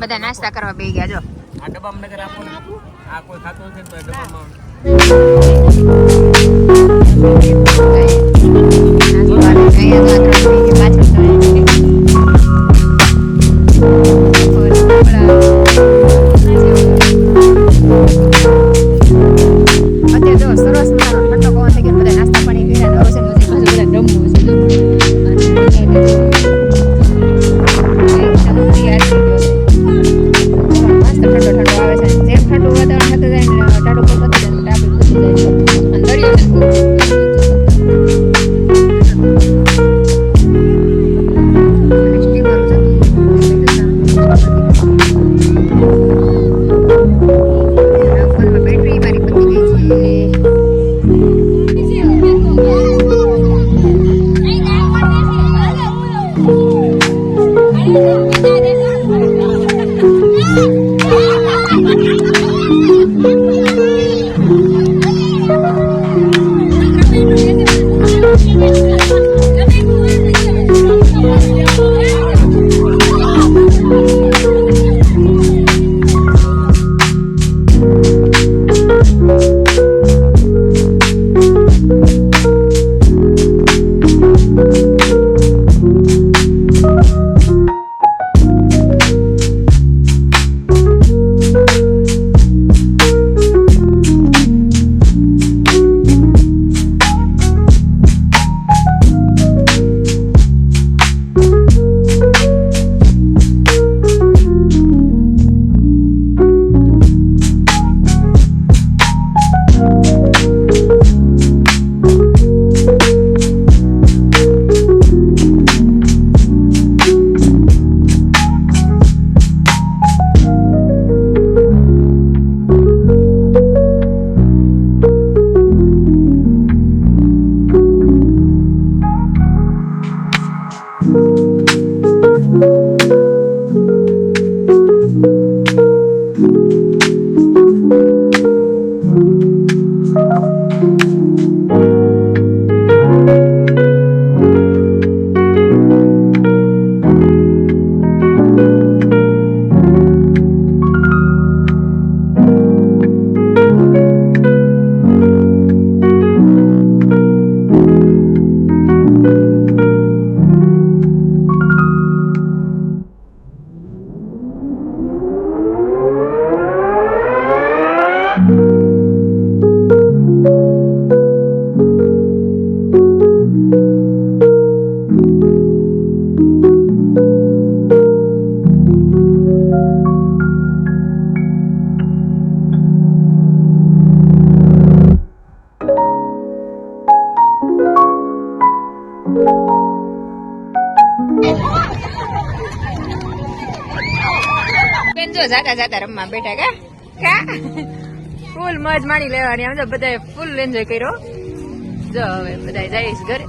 બધા નાસ્તા કરવા બે ગયા, જો. આ ડબ્બામાં નગર આપો આ કોઈ ખાતું નથી તો ડબ્બામાં જાતા જાતા રમવા બેઠા કા? ફૂલ મજ માણી લેવાની. આમ તો બધાએ ફૂલ એન્જોય કર્યો. જો હવે બધા જઈશ ઘરે.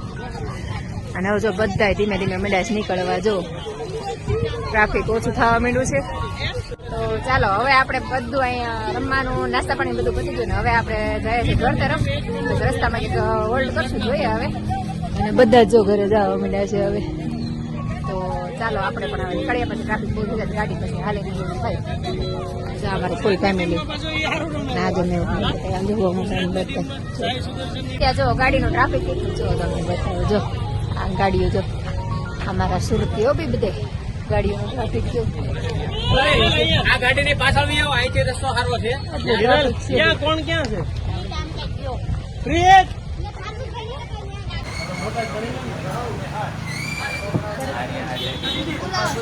અને હવે જો બધા ધીમે ધીમે છે નીકળવા, જો. ટ્રાફિક ઓછું થવા માંડ્યું છે. તો ચાલો, હવે આપણે બધું અહીંયા રમવાનું, નાસ્તા પાણી બધું પતી ગયું ને હવે આપણે જઈએ છીએ ઘર તરફ. રસ્તામાં એક હોલ્ડ કરશું જોઈએ હવે. અને બધા જ ઘરે જવા માંડ્યા છે હવે. તો ચાલો આપણે પણ હવે નીકળીએ પછી ટ્રાફિક બહુ થઈ ગાડી પછી હાલે નહીં થાય. જો અમારી ફૂલ ફેમિલી ના જો મેં આમ જો હું બધા. ત્યાં જો ગાડીનો ટ્રાફિક જો તમને બતાવો જો આ ગાડીઓ જો અમારા સુરતીઓ બી બધે ગાડીઓનું ટ્રાફિક જો. આ ગાડીની પાછળ આવો અહીંથી રસ્તો સારો છે. ટ્રાફિક છે. ક્યાં કોણ ક્યાં છે? પ્રિયેશ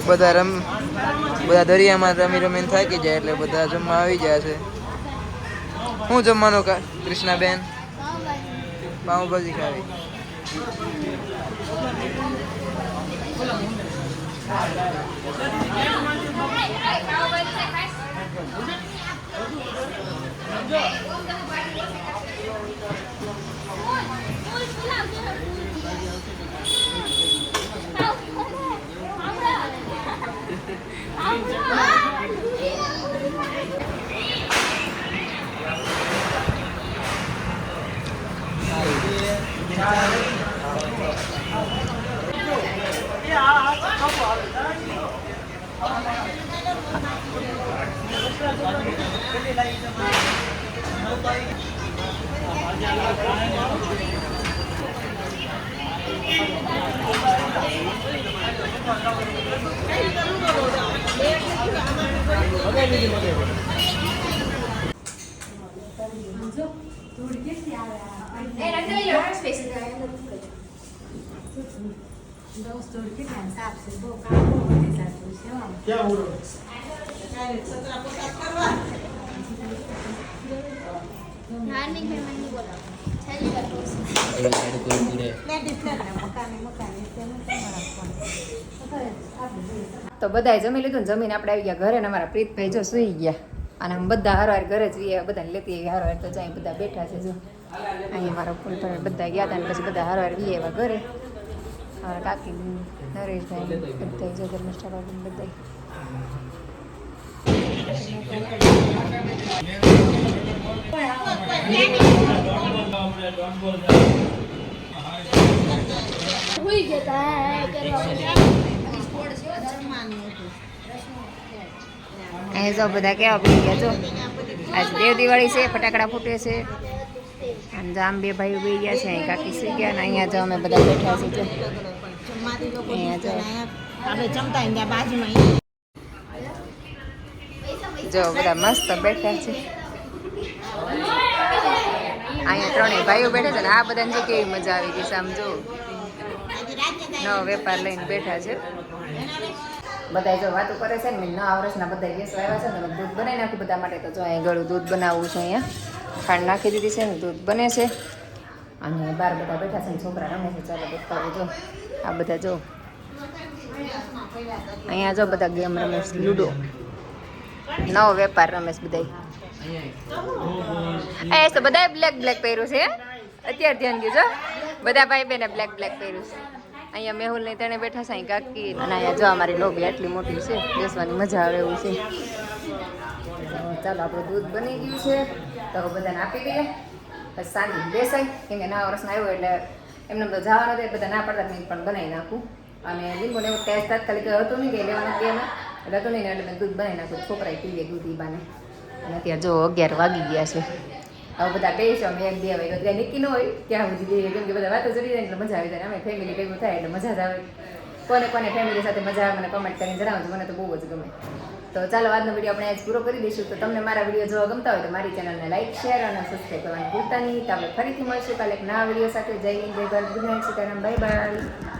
બધા રમ બધા દરિયામાં રમી રમીને થાકી જાય એટલે બધા જમવા આવી જાય છે. શું જમવાનું કા કૃષ્ણાબેન? પાઉંભાજી ખાવી. પાઉંભાજી ધાર્મિક મહેમાનની બોલાવો છેલ્લી વાર બોલશું. તો બધાએ જમી લીધું ને જમીને આપણે આવી ગયા ઘરે ને અમારા પ્રીતભાઈ જો સુઈ ગયા. અને આમ બધા હારવાર ઘરે જઈએ બધાને લેતી આવી હારવાર. તો જાય બધા બેઠા છે જો. અહીંયા મારા ફૂલ બધા ગયા હતા ને પછી બધા હારવાર વી એવા ઘરે. અમારા કાકી, નરેશભાઈ બધા જો ધર્મિષ્ઠા બાબુ બધા ભૂલી જતા હે કરવા અહીંયા જો બધા કેવા પડી ગયા જો આજ દેવ દિવાળી છે, ફટાકડા ફૂટે છે. અને જામ બે ભાઈઓ બે ગયા છે, અહીં કાકી સી ગયા ને અહીંયા જો અમે બધા બેઠા છીએ જો. અહીંયા જો. જો બધા મસ્ત બેઠા છે. અહીંયા ત્રણેય ભાઈઓ બેઠા છે ને આ બધાને જો કેવી મજા આવી ગઈ છે, આમ જો. નવો વેપાર લઈને બેઠા છે. બધા જો વાતો કરે છે ને નવા વર્ષના બધા ગેસ આવ્યા છે ને દૂધ બનાવી નાખ્યું બધા માટે. તો જો અહીંયા ગળું દૂધ બનાવવું છે અહીંયા. ખાંડ નાખી દીધી છે ને દૂધ બને છે. અને બાર બધા બેઠા છે ને છોકરા રમે છે ચાલો બતાવું જો. આ બધા જો. અહીંયા જો બધા ગેમ રમે છે લૂડો. નવો વેપાર રમેશ બધા એ તો બધા બ્લેક બ્લેક પહેર્યું છે. અત્યારે ધ્યાન ગયું બધા ભાઈ બેને બ્લેક બ્લેક પહેર્યું છે. અહીંયા મેહુલ ને તેને બેઠા છે કાકી અને અહીંયા જો અમારી લોબી આટલી મોટી છે, બેસવાની મજા આવે એવું છે. ચાલો, આપણું દૂધ બની ગયું છે. તો બધાને આપી દઈએ. પછી સાંજે બેસાય, કેમ કે નવા વર્ષમાં આવ્યો એટલે એમને તો જવાનું હતું બધા ના પડતા, મેં પણ બનાવી નાખું. અને લીંબુ ને એવું ટેસ્ટ તાત્કાલિક હતું નહીં કે લેવાનું કે એટલે હતું નહીં એટલે મેં દૂધ બનાવી નાખું છોકરાએ પીએ દૂધ ઈ બાને. અને અત્યારે જો અગિયાર વાગી ગયા છે. હવે બધા બેસો અમે એક બે વાગ્યા ત્યાં નીકી ન હોય, ત્યાં સુધી જઈએ કેમ કે બધા વાતો ચડી જાય એટલે મજા આવી જાય અમે ફેમિલી ભેગું થાય એટલે મજા જ આવે. કોને કોને ફેમિલી સાથે મજા આવે, મને કમેન્ટ કરીને જણાવજો, મને તો બહુ જ ગમે. તો ચાલો, આજનો વીડિયો આપણે આજ પૂરો કરી દઈશું. તો તમને મારા વીડિયો જોવા ગમતા હોય તો મારી ચેનલને લાઈક શેર અને સબસ્ક્રાઈબ કરવાની ભૂલતા નહીં. તો આપણે ફરીથી મળશું કાલે એક નવા વીડિયો સાથે. જય હિન્દ, જય Bharat good night Sitaram bye bye